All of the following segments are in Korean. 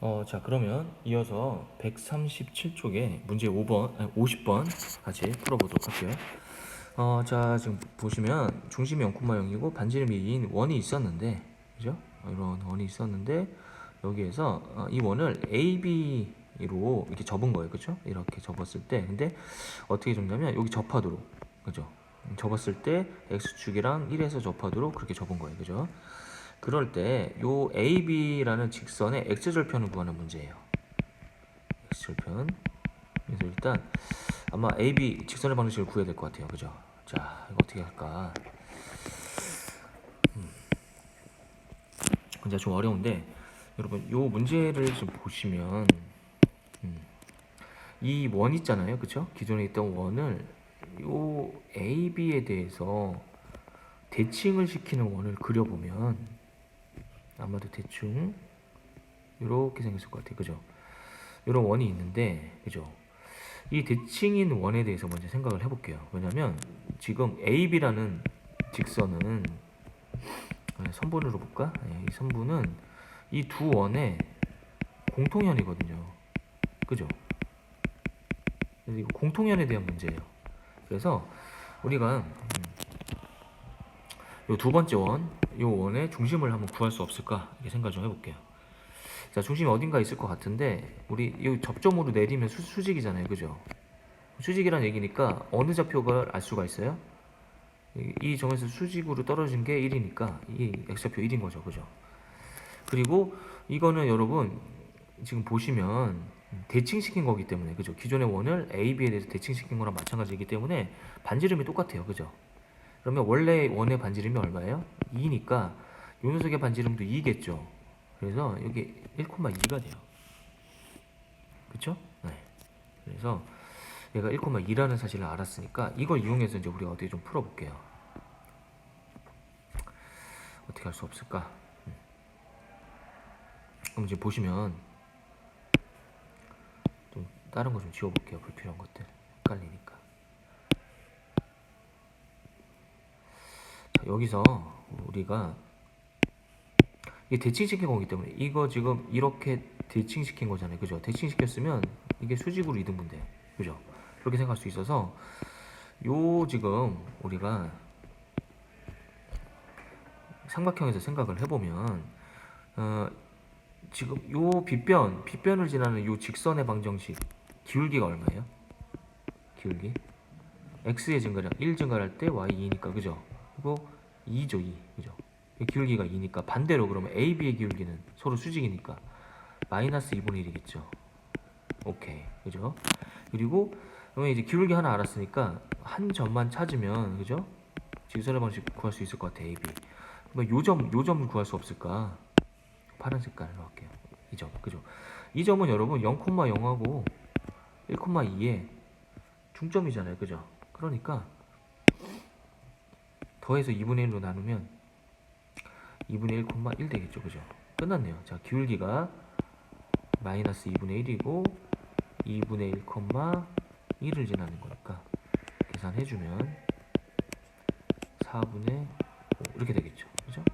어, 자, 그러면 이어서 137쪽에 문제 5번, 아니, 50번 같이 풀어보도록 할게요. 어, 자, 지금 보시면 중심이 0,0이고 반지름이 2인 원이 있었는데, 그죠? 어, 이런 원이 있었는데, 여기에서 어, 이 원을 AB로 이렇게 접은 거예요. 그죠? 이렇게 접었을 때, 근데 어떻게 접냐면, 여기 접하도록, 그죠? 접었을 때 X축이랑 1에서 접하도록 그렇게 접은 거예요. 그죠? 그럴 때 요 AB라는 직선의 X절편을 구하는 문제예요. X절편. 그래서 일단 아마 AB 직선의 방정식을 구해야 될 것 같아요. 그죠? 자, 이거 어떻게 할까? 음. 진짜 좀 어려운데 여러분 요 문제를 좀 보시면 음. 이원 있잖아요. 그쵸? 기존에 있던 원을 요 AB에 대해서 대칭을 시키는 원을 그려보면 아마도 대충 이렇게 생겼을 것 같아요. 그죠? 이런 원이 있는데, 그죠? 이 대칭인 원에 대해서 먼저 생각을 해볼게요. 왜냐면 지금 AB라는 직선은 네, 선분으로 볼까? 네, 이 선분은 이 두 원의 공통연이거든요. 그죠? 공통연에 대한 문제예요. 그래서 우리가 요 두 번째 원, 요 원의 중심을 한번 구할 수 없을까 이렇게 생각 좀 해볼게요. 자, 중심이 어딘가 있을 것 같은데 우리 이 접점으로 내리면 수, 수직이잖아요, 그죠? 수직이란 얘기니까 어느 좌표가 알 수가 있어요? 이, 이 점에서 수직으로 떨어진 게 1이니까 이 x좌표 1인 거죠, 그죠? 그리고 이거는 여러분 지금 보시면 대칭시킨 거기 때문에 그죠? 기존의 원을 A, B에 대해서 대칭시킨 거랑 마찬가지이기 때문에 반지름이 똑같아요, 그죠? 그러면 원래 원의 반지름이 얼마예요? 2니까 요 녀석의 반지름도 2겠죠. 그래서 여기 1,2가 돼요. 그쵸? 네. 그래서 얘가 1,2라는 사실을 알았으니까 이걸 이용해서 이제 우리가 어떻게 좀 풀어볼게요. 어떻게 할 수 없을까? 음. 그럼 이제 보시면 좀 다른 거 좀 지워볼게요. 불필요한 것들. 헷갈리니까. 자, 여기서 우리가 이게 대칭시킨 거기 때문에 이거 지금 이렇게 대칭시킨 거잖아요. 그죠? 대칭시켰으면 이게 수직으로 이등분돼. 그죠? 그렇게 생각할 수 있어서 요 지금 우리가 삼각형에서 생각을 해보면 어, 지금 요 빗변 빗변을 지나는 요 직선의 방정식 기울기가 얼마예요? 기울기 x의 증가량 1 증가할 때 y 2니까 그죠? 그리고 2죠 2 그죠? 이 기울기가 2니까 반대로 그러면 AB의 기울기는 서로 수직이니까 마이너스 2분의 1이겠죠. 오케이 그죠? 그리고 그러면 이제 기울기 하나 알았으니까 한 점만 찾으면 그죠? 직선의 방식 구할 수 있을 것 같아 AB. 그러면 요점 요 점을 구할 수 없을까? 파란 색깔로 할게요. 이 점 그죠? 이 점은 여러분 0,0하고 1,2의 중점이잖아요, 그죠? 그러니까 더해서 2분의 1로 나누면 2분의 1,1 되겠죠, 그죠? 끝났네요. 자, 기울기가 마이너스 2분의 1이고 2분의 1,1을 지나는 거니까 계산해주면 4분의 5 이렇게 되겠죠, 그죠?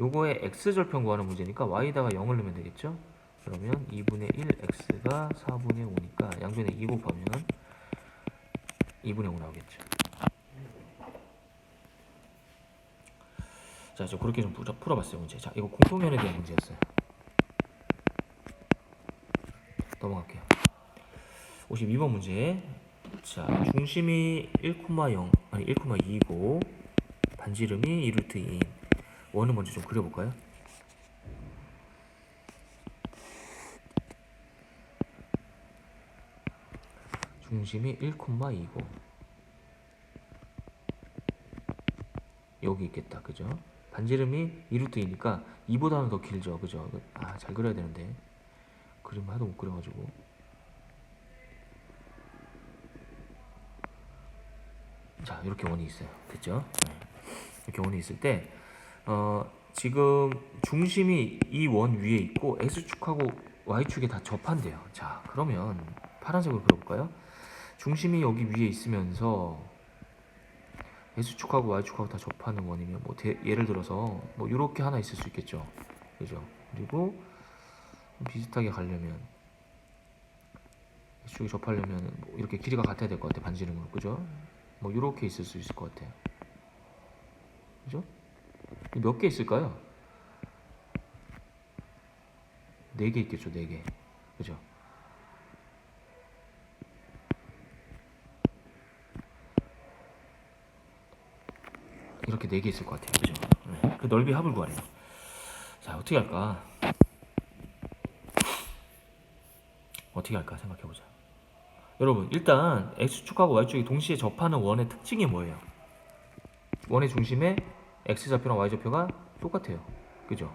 요거의 x절편 구하는 문제니까 y에다가 0을 넣으면 되겠죠? 그러면 2분의 1 x가 4분의 5니까 양변에 2 곱하면 2분의 5 나오겠죠. 자, 저 그렇게 좀 풀어, 풀어봤어요 문제. 자, 이거 공통연에 대한 문제였어요. 넘어갈게요. 52번 문제. 자, 중심이 1,0 아니 1,2고 반지름이 2루트인 원을 먼저 좀 그려볼까요? 중심이 1,2고 여기 있겠다, 그죠? 반지름이 2루트이니까 2보다는 더 길죠, 그죠? 아, 잘 그려야 되는데 그림 하도 못 그려가지고 자, 이렇게 원이 있어요, 됐죠? 네. 이렇게 원이 있을 때 어, 지금 중심이 이 원 위에 있고 x축하고 y축에 다 접한대요. 자, 그러면 파란색으로 그려볼까요? 중심이 여기 위에 있으면서 x축하고 y축하고 다 접하는 원이면 뭐 대, 예를 들어서 뭐 이렇게 하나 있을 수 있겠죠. 그죠? 그리고 비슷하게 가려면 S축이 접하려면 뭐 이렇게 길이가 같아야 될 것 같아 반지름으로 그죠? 뭐 이렇게 있을 수 있을 것 같아요. 그죠? 몇 개 있을까요? 네 개 있겠죠, 네 개. 그죠? 이렇게 네 개 있을 것 같아요. 그죠? 네. 그 넓이 합을 구하래요. 자, 어떻게 할까? 어떻게 할까 생각해 보자. 여러분, 일단 x축하고 y축이 동시에 접하는 원의 특징이 뭐예요? 원의 중심에 x 좌표랑 y 좌표가 똑같아요. 그죠?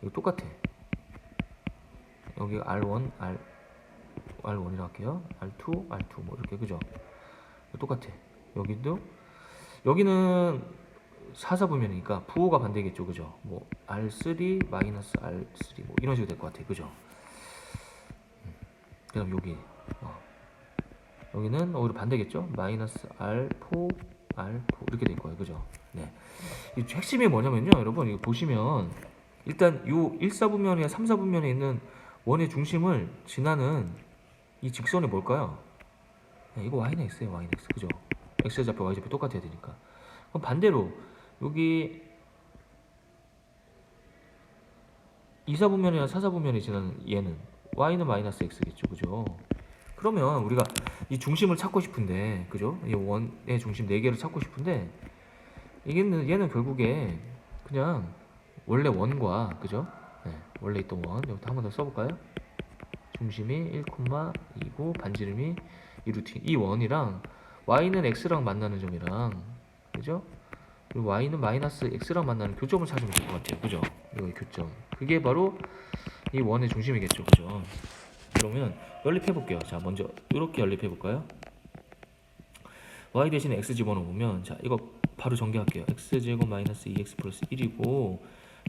이거 똑같아. 여기 R1, R R1이라고 할게요. R2, R2 뭐 이렇게 그죠? 똑같아. 여기도 여기는 사사분면이니까 부호가 반대겠죠, 그죠? 뭐 R3 마이너스 R3 뭐 이런 식으로 될 것 같아, 그죠? 음. 그다음 여기 어. 여기는 오히려 반대겠죠? 마이너스 R4 R4 이렇게 될 거예요, 그죠? 네. 이 핵심이 뭐냐면요, 여러분 이거 보시면 일단 요 1사분면이나 3사분면에 있는 원의 중심을 지나는 이 직선이 뭘까요? 네, 이거 y는 x예요, y는 x, 그죠? x 좌표, y 좌표 똑같아야 되니까. 그럼 반대로 여기 2사분면이나 4사분면이 지나는 얘는 y는 마이너스 x겠죠, 그죠? 그러면 우리가 이 중심을 찾고 싶은데, 그죠? 이 원의 중심 4개를 찾고 싶은데, 이게는 얘는 결국에 그냥 원래 원과, 그죠? 네, 원래 있던 원, 여기다 한 번 더 써볼까요? 중심이 1,2고 반지름이 2루트. 이 원이랑 y는 x랑 만나는 점이랑, 그죠? 그리고 y는 마이너스 x랑 만나는 교점을 찾으면 될 것 같아요. 그죠? 이거의 교점. 그게 바로 이 원의 중심이겠죠. 그죠? 그러면 연립해 볼게요. 자, 먼저 이렇게 연립해 볼까요? y 대신에 x 집어넣으면 자, 이거 바로 전개할게요. x 제곱 마이너스 2x 플러스 1이고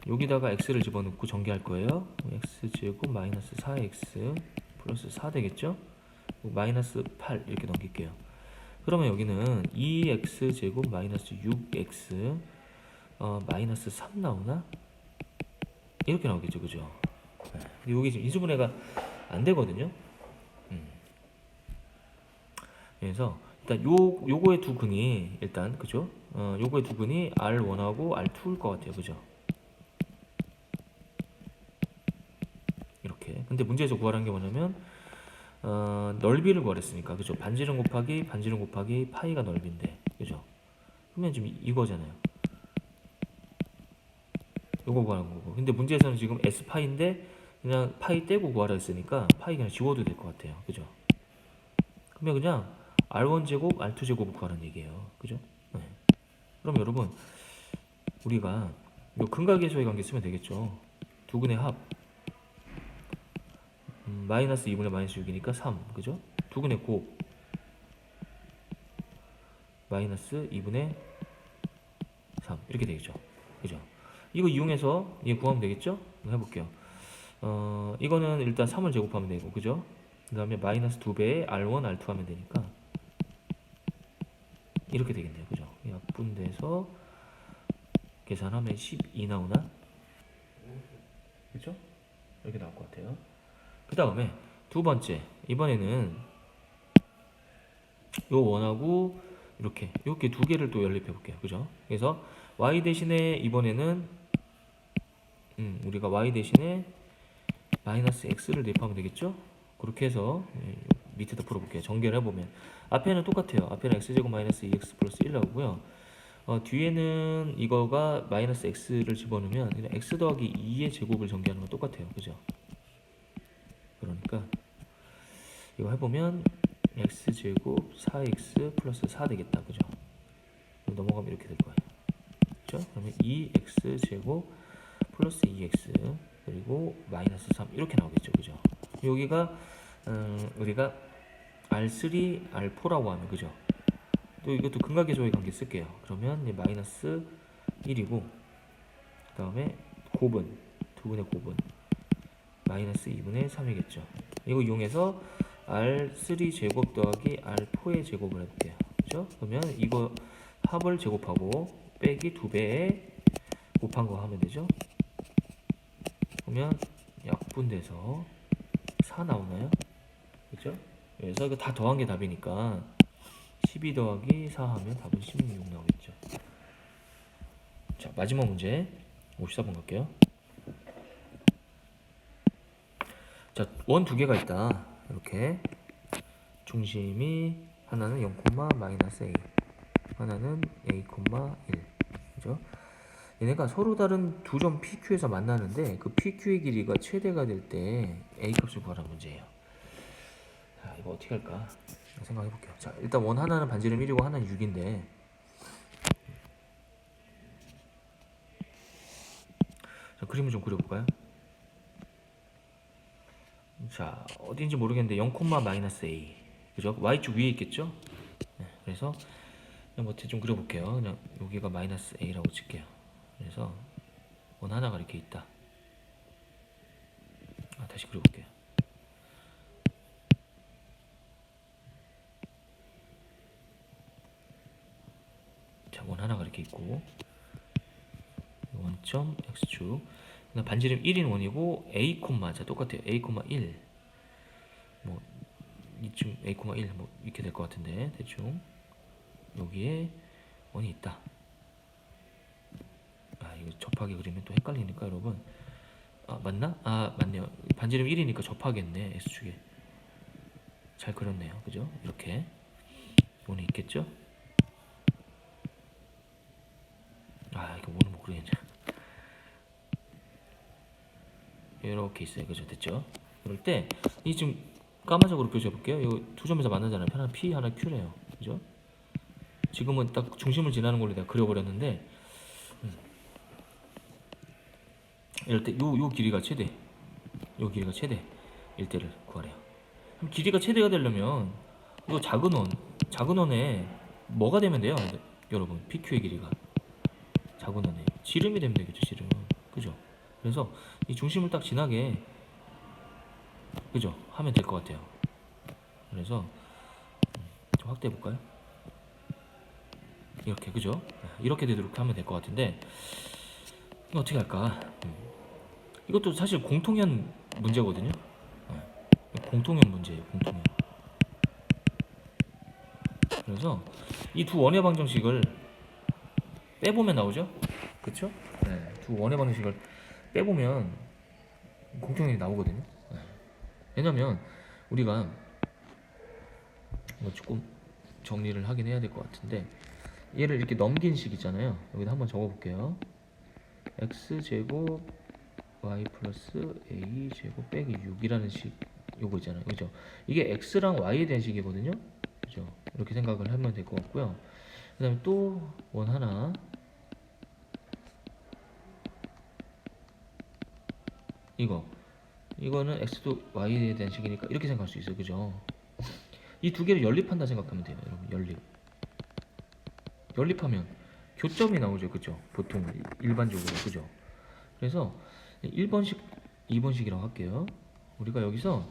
여기다가 x를 집어넣고 전개할 거예요. x 제곱 마이너스 4x 플러스 4 되겠죠? 마이너스 8 이렇게 넘길게요. 그러면 여기는 2x 제곱 마이너스 6x 어, 마이너스 3 나오나? 이렇게 나오겠죠, 그죠? 네. 여기 지금 인수분해가 안 되거든요. 음. 그래서 일단 요 요거의 두 근이 일단 그죠? 어, 요거의 두 근이 R1하고 R2일 것 같아요, 그죠? 이렇게. 근데 문제에서 구하라는 게 뭐냐면 어, 넓이를 구하랬으니까 그죠? 반지름 곱하기 반지름 곱하기 파이가 넓인데 그죠? 그러면 지금 이거잖아요. 요거 구하는 거고. 근데 문제에서는 지금 S 파이인데 그냥 파이 떼고 구하라 했으니까 파이 그냥 지워도 될 것 같아요. 그죠? 그러면 그냥 R1 제곱, R2 제곱을 구하는 얘기예요. 그죠? 네. 그럼 여러분 우리가 요 근각의소의 관계 쓰면 되겠죠. 두 근의 합 음, 마이너스 2분의 마이너스 6이니까 3 그죠? 두 근의 곱 마이너스 2분의 3 이렇게 되겠죠. 그죠? 이거 이용해서 얘 구하면 되겠죠? 해볼게요. 어, 이거는 일단 3을 제곱하면 되고, 그죠? 그 다음에 마이너스 2배에 R1, R2 하면 되니까, 이렇게 되겠네요. 그죠? 약분돼서, 계산하면 12 나오나? 그죠? 이렇게 나올 것 같아요. 그 다음에, 두 번째, 이번에는, 요 원하고, 이렇게, 이렇게 두 개를 또 연립해 볼게요. 그죠? 그래서, y 대신에, 이번에는, 음, 우리가 y 대신에, 마이너스 x를 대입하면 되겠죠? 그렇게 해서 예, 밑에다 풀어볼게요. 전개를 해보면 앞에는 똑같아요. 앞에는 x제곱 마이너스 2x 플러스 1 나오고요. 어, 뒤에는 이거가 마이너스 x를 집어넣으면 x 더하기 2의 제곱을 전개하는 건 똑같아요. 그죠? 그러니까 이거 해보면 x제곱 4x 플러스 4 되겠다. 그죠? 넘어가면 이렇게 될 거예요. 그죠? 그러면 2x제곱 플러스 2x 그리고 마이너스 3 이렇게 나오겠죠 그죠 여기가 음, 우리가 R3, R4라고 하면 그죠 또 이것도 근각계조의 관계 쓸게요 그러면 마이너스 1이고 그 다음에 곱은 두 분의 곱은 마이너스 2분의 3이겠죠 이거 이용해서 R3 제곱 더하기 R4의 제곱을 해볼게요 그죠 그러면 이거 합을 제곱하고 빼기 2배에 곱한 거 하면 되죠 그러면 약 6분돼서 4 나오나요? 그죠? 그래서 이거 다 더한 게 답이니까 12 더하기 4 하면 답은 16 나오겠죠. 자, 마지막 문제 54번 갈게요. 자, 원 두 개가 있다. 이렇게 중심이 하나는 0, 마이너스 a 하나는 a, 1 그죠? 얘네가 서로 다른 두 점 PQ에서 만나는데 그 PQ의 길이가 최대가 될 때 a 값을 구하라는 문제예요. 자, 이거 어떻게 할까? 생각해 볼게요. 자, 일단 원 하나는 반지름 1이고 하나는 6인데 자, 그림을 좀 그려볼까요? 자, 어딘지 모르겠는데 0, 마이너스 a 그죠? y축 위에 있겠죠? 네, 그래서 그냥 뭐 대충 그려볼게요. 그냥 여기가 마이너스 a라고 칠게요. 그래서 원 하나가 이렇게 있다. 아, 다시 그려볼게요. 자, 원 하나가 이렇게 있고 원점 x축 반지름 1인 원이고 a 콤마 자 똑같아요. a 콤마 1. 뭐 이쯤 a 콤마 1뭐 이렇게 될 것 같은데 대충 여기에 원이 있다. 아 이거 접하게 그리면 또 헷갈리니까 여러분 아 맞나? 아 맞네요. 반지름 1이니까 접하겠네 x축에 잘 그렸네요. 그죠? 이렇게 원이 있겠죠? 아 이거 원을 못 그리겠냐? 이렇게 있어요. 그죠? 됐죠? 그럴 때 이 지금 까만색으로 표시해 볼게요. 이 두 점에서 만나잖아요. 하나 P, 하나 Q래요. 그죠? 지금은 딱 중심을 지나는 걸로 내가 그려버렸는데 음. 이럴 때 요 요 길이가 최대, 요 길이가 최대일 때를 구하래요. 그럼 길이가 최대가 되려면 요 작은 원, 작은 원에 뭐가 되면 돼요, 여러분? PQ의 길이가 작은 원에 지름이 되면 되겠죠, 지름. 그죠? 그래서 이 중심을 딱 지나게 그죠? 하면 될 것 같아요. 그래서 음, 좀 확대해 볼까요? 이렇게 그죠? 이렇게 되도록 하면 될 것 같은데 어떻게 할까? 음. 이것도 사실 공통연 문제거든요. 네. 공통연 문제예요. 공통연. 그래서 이 두 원의 방정식을 빼보면 나오죠? 그렇죠? 네. 두 원의 방정식을 빼보면 공통연이 나오거든요. 네. 왜냐면 우리가 뭐 조금 정리를 하긴 해야 될 것 같은데 얘를 이렇게 넘긴 식 있잖아요. 여기다 한번 적어볼게요. x 제곱 y 플러스 a 제곱 빼기 6이라는 식 요거 있잖아요. 그죠? 이게 x랑 y에 대한 식이거든요. 그죠? 이렇게 생각을 하면 될 것 같고요. 그 다음에 또 원 하나 이거 이거는 x도 y에 대한 식이니까 이렇게 생각할 수 있어요. 그죠? 이 두 개를 연립한다 생각하면 돼요. 여러분 연립 연립하면 교점이 나오죠. 그죠? 보통 일반적으로 그죠? 그래서 1번식, 2번식이라고 할게요. 우리가 여기서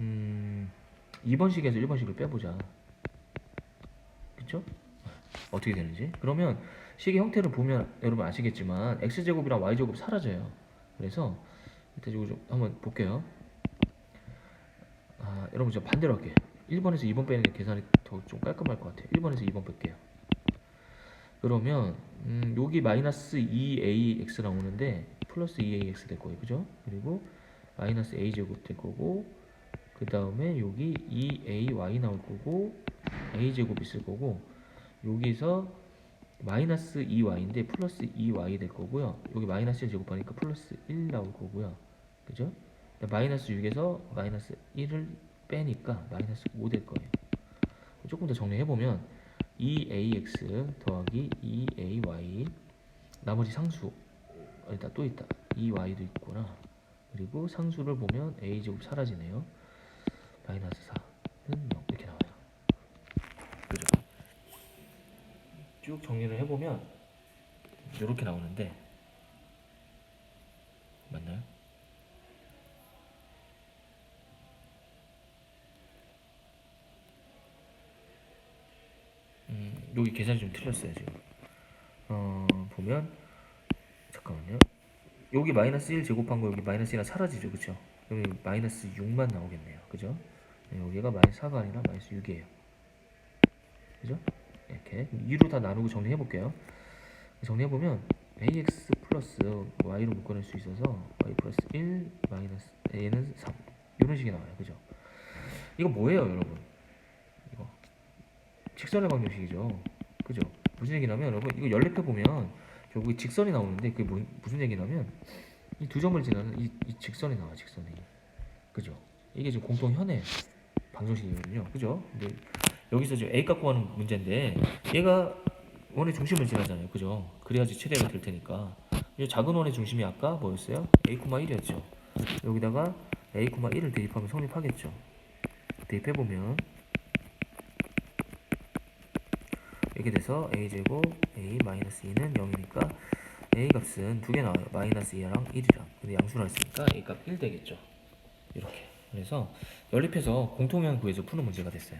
음 2번식에서 1번식을 빼보자. 그쵸? 어떻게 되는지. 그러면 식의 형태를 보면 여러분 아시겠지만 x제곱이랑 y제곱 사라져요. 그래서 일단 이거 좀 한번 볼게요. 아, 여러분 저 반대로 할게요. 1번에서 2번 빼는 게 계산이 더 좀 깔끔할 것 같아요. 1번에서 2번 뺄게요. 그러면 음, 여기 마이너스 2ax 나오는데 플러스 2ax 될 거예요. 그죠? 그리고 마이너스 a 제곱 될 거고 그 다음에 여기 2ay 나올 거고 a 제곱 있을 거고 여기서 마이너스 2y인데 플러스 2y 될 거고요. 여기 마이너스 1 제곱하니까 플러스 1 나올 거고요. 그죠? 마이너스 6에서 마이너스 1을 빼니까 마이너스 5 될 거예요. 조금 더 정리해 보면 2ax 더하기 2ay 나머지 상수 일단 또 있다. 2y도 있구나. 그리고 상수를 보면 a 제곱 사라지네요. 마이너스 4는 0 이렇게 나와요. 그죠? 쭉 정리를 해보면 이렇게 나오는데 맞나요? 음, 여기 계산이 좀 틀렸어요 지금. 어 보면 잠깐만요. 여기 마이너스 1 제곱한 거 여기 마이너스 1이 사라지죠 그쵸? 여기 마이너스 6만 나오겠네요. 그죠? 네, 여기가 마이너스 4가 아니라 마이너스 6이에요. 그죠? 이렇게. 2로 다 나누고 정리해 볼게요. 정리해 보면 ax 플러스 y로 묶어낼 수 있어서 y 플러스 1 마이너스 a는 3 이런 식이 나와요. 그죠? 이거 뭐예요 여러분? 이거. 직선의 방정식이죠 그죠? 무슨 얘기냐면 여러분 이거 연립해 보면 결국에 직선이 나오는데 그게 뭐, 무슨 얘기냐면 이 두 점을 지나는 이, 이 직선이 나와 직선이. 그죠? 이게 지금 공통 현의 방정식이거든요. 그죠? 근데 여기서 지금 a 갖고 하는 문제인데 얘가 원의 중심을 지나잖아요. 그죠? 그래야지 최대가 될 테니까. 이 작은 원의 중심이 아까 뭐였어요? A, 1이었죠. 여기다가 a, 1을 대입하면 성립하겠죠. 대입해 보면 이렇게 돼서 a 제곱 a 마이너스 2는 0이니까 a 값은 두 개 나와요. 마이너스 2랑 1이랑. 근데 양수를 했으니까 a 값 1 되겠죠. 이렇게. 그래서 연립해서 공통형 구해서 푸는 문제가 됐어요